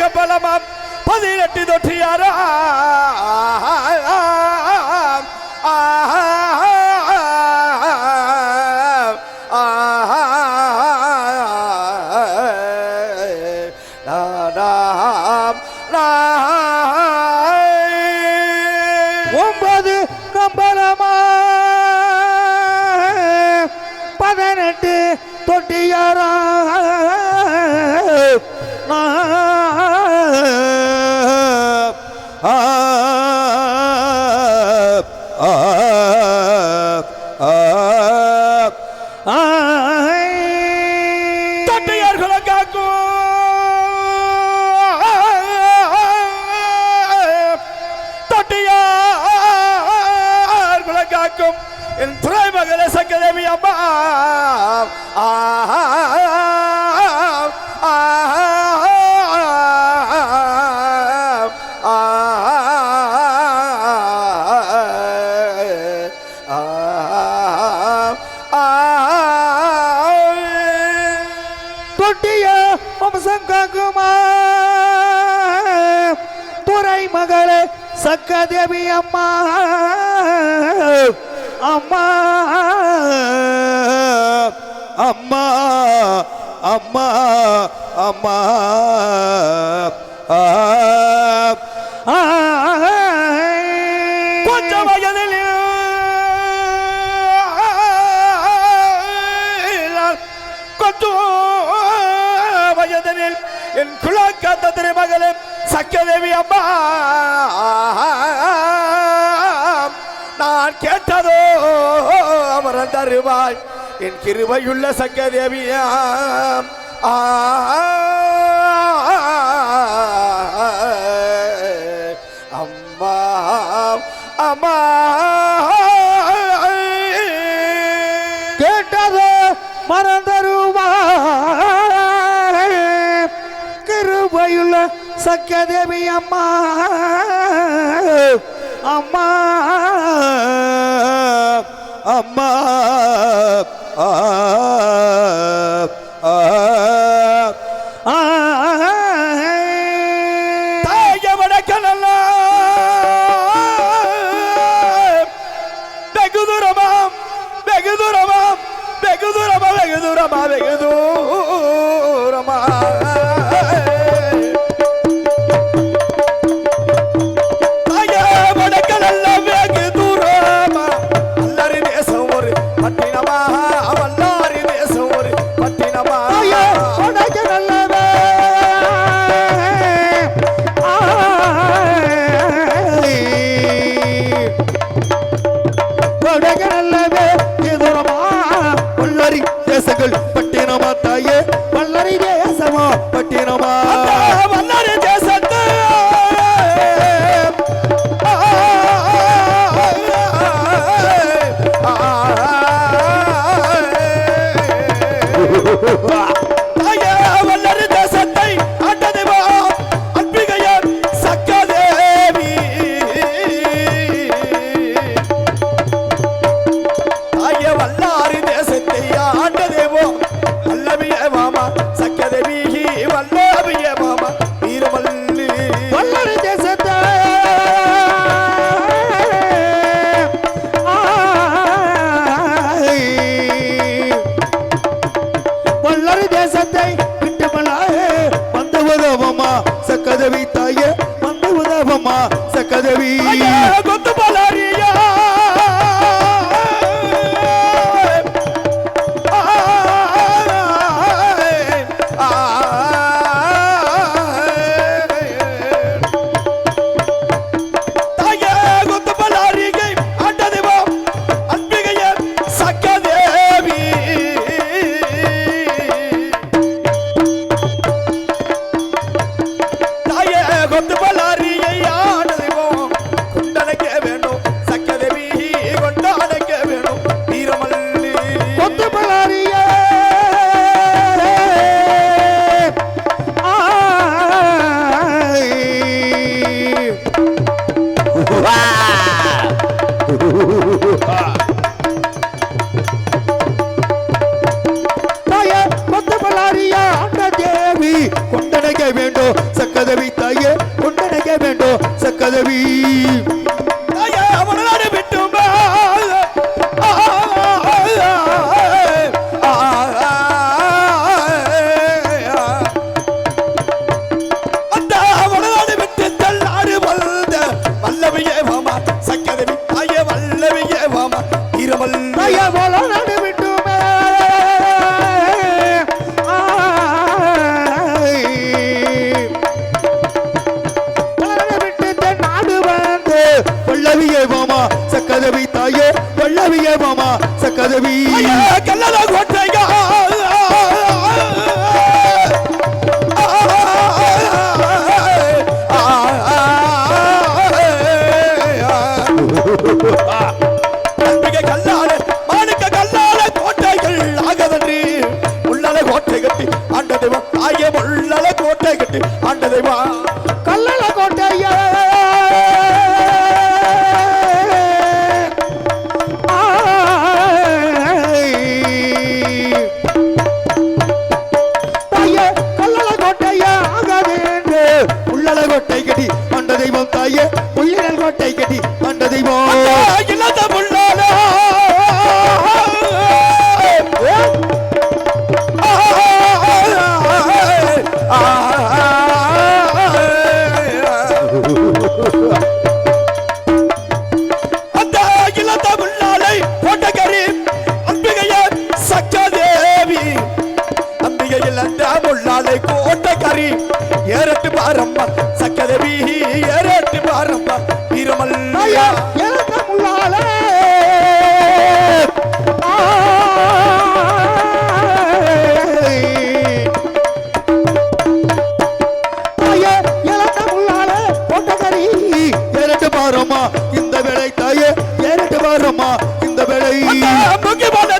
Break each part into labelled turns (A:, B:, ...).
A: கபலமாம் பதினெட்டு தொற்றியாரா ஆஹா
B: சக்கதேவி அம்மா. அம்மா. அம்மா. அம்மா. அம்மா ஆ
A: தருவாய். என் கிருபையுள்ள சங்கதேவியாம் ஆ. அம்மா. அம்மா.
B: கேட்டது மறந்தருவா கிருபையுள்ள சக்கியதேவி அம்மா. அம்மா. ದೂರ ಬಾವೆಗೆದು గుర్తుపమ్మా సకదవి
A: గుర్తుపలారియా கொத்து பல சக்கதவி தாயே கொண்டடைய வேண்டும்
B: சக்கதவி.
A: ಮಾಮ ಸಕದವಿ ಕಲ್ಲದ ಹೊಟ್ಟೆಗ ஆண்டதேவா ஆகிய உள்ளல கோட்டை கட்டி ஆண்டதேவா
B: கல்லல கோட்டையா வேலை தாயே ஏறிட்டு வரம்மா இந்த வேலை
A: முக்கியமான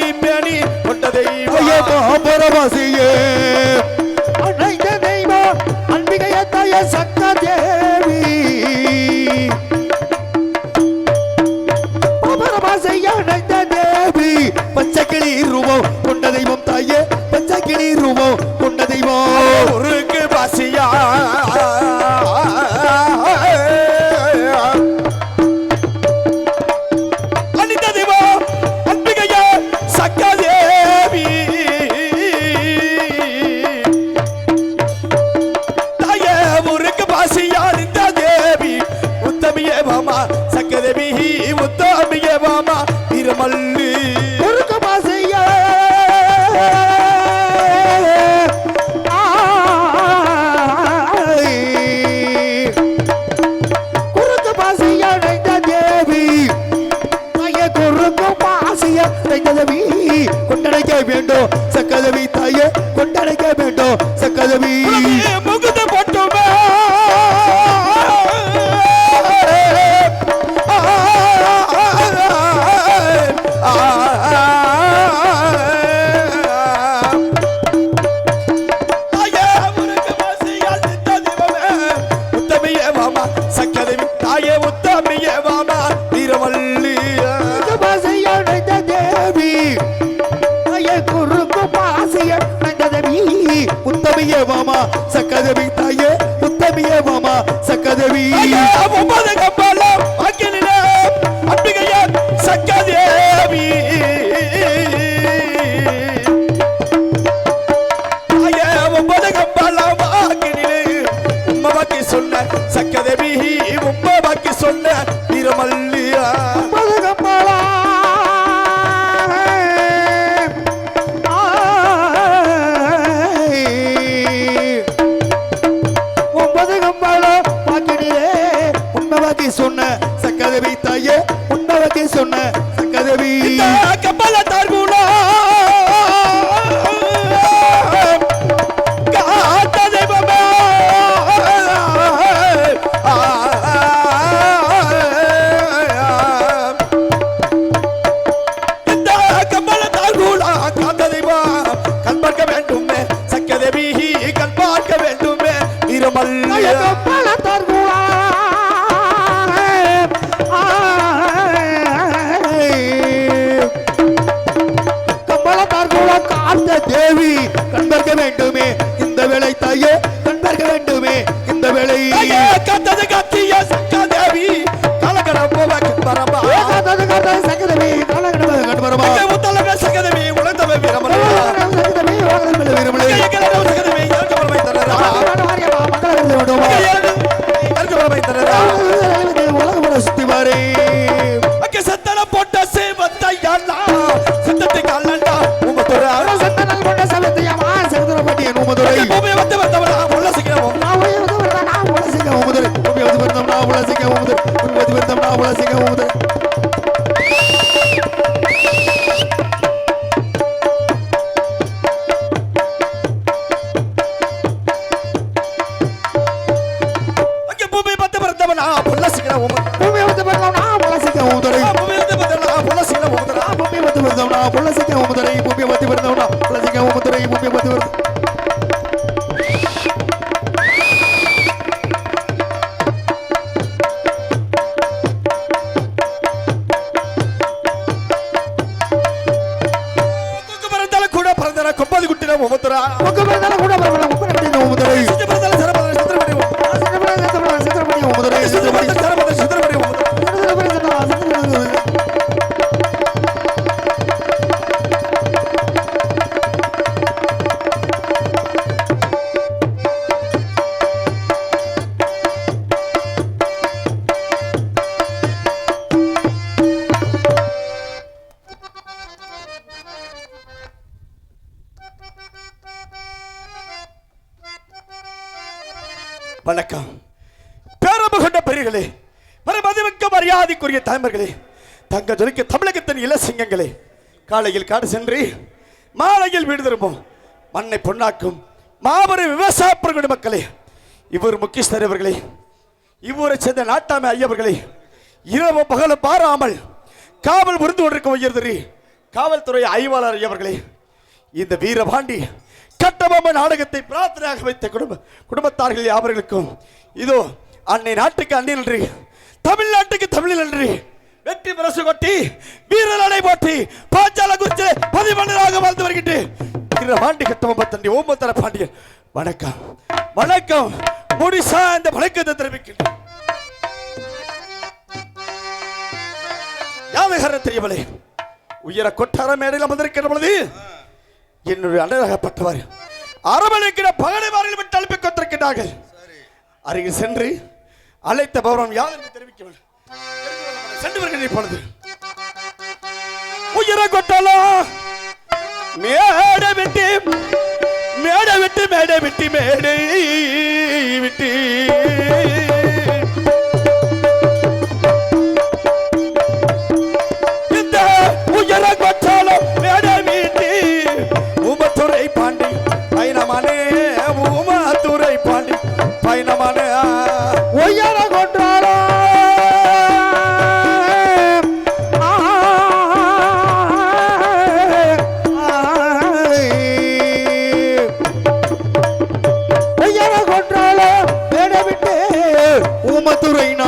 A: விழிப்பணி கொண்ட தெய்வம்.
B: பரவாசியே அனைத்த தெய்வம் அன்பிகைய தாய சக்கா தேவி பரவாசைய அனைத்த தேவி. பச்சை கிளி ரூபம் கொண்ட தெய்வம் தாயே பச்சை கிளி ரூபம்
A: முத்தமியவாமா திருவள்ளி அழைத்த தேவி
B: குறுக்கு பாசிய நங்கதவி முத்தமியவாமா சக்கதவி தாயே முத்தமியவாமா சக்கதவி
A: கத்தது கத்திய சக்கதேவி கலகட போவாக்கு கத்தது
B: சக்கரவி காலகடமை
A: வந்து
B: வரதம் நான் உலசிக்க உமுதுரை
A: உமது தாய்மார்களே தங்க ஜொலிக்க தமிழகத்தின் இளசிங்கங்களே காலையில் காடு சென்று மாலையில் வீடு திரும்பும் மண்ணை பொன்னாக்கும் மாபெரும் விவசாய பெருங்குடி மக்களே இவர் முக்கியஸ்தர் அவர்களே இவ்வூரை சேர்ந்த நாட்டாமை ஐயவர்களே இரவு பகலும் பாராமல் காவல் புரிந்து கொண்டிருக்கும் உயர்திரி காவல்துறை ஆய்வாளர் ஐயவர்களே இந்த வீரபாண்டி கட்டபொம்ம நாடகத்தை பிரார்த்தனையாக வைத்த குடும்ப குடும்பத்தார்கள் யாவர்களுக்கும் இதோ அன்னை நாட்டுக்கு அன்னை நன்றி தமிழ்நாட்டுக்கு தமிழ் நன்றி வெற்றி பிரசு கொட்டி வீரநடை போட்டி பாஞ்சால குறிச்சி பதிமன்னராக வாழ்ந்து வருகிட்டு வீரபாண்டி கட்டபொம்ம தண்டி ஓமத்தர பாண்டியன். வணக்கம். வணக்கம். முடிசா இந்த வணக்கத்தை தெரிவிக்கின்றேன். யாவகார தெரியவில்லை உயர கொட்டார மேடையில் அமர்ந்திருக்கிற பொழுது என்னுடைய அழகப்பட்டவர் அரவணைக்கிற பகடைவாரில் விட்டு அனுப்பி கொண்டிருக்கிறார்கள் அருகில் சென்று அழைத்த பௌரம் யார் என்று தெரிவிக்க வேண்டும் சென்று வருகிறேன் இப்பொழுது உயிரை கொட்டாலம் மேடை விட்டு மேடை விட்டு மேடை விட்டு மேடை விட்டு. I'm not Umaturain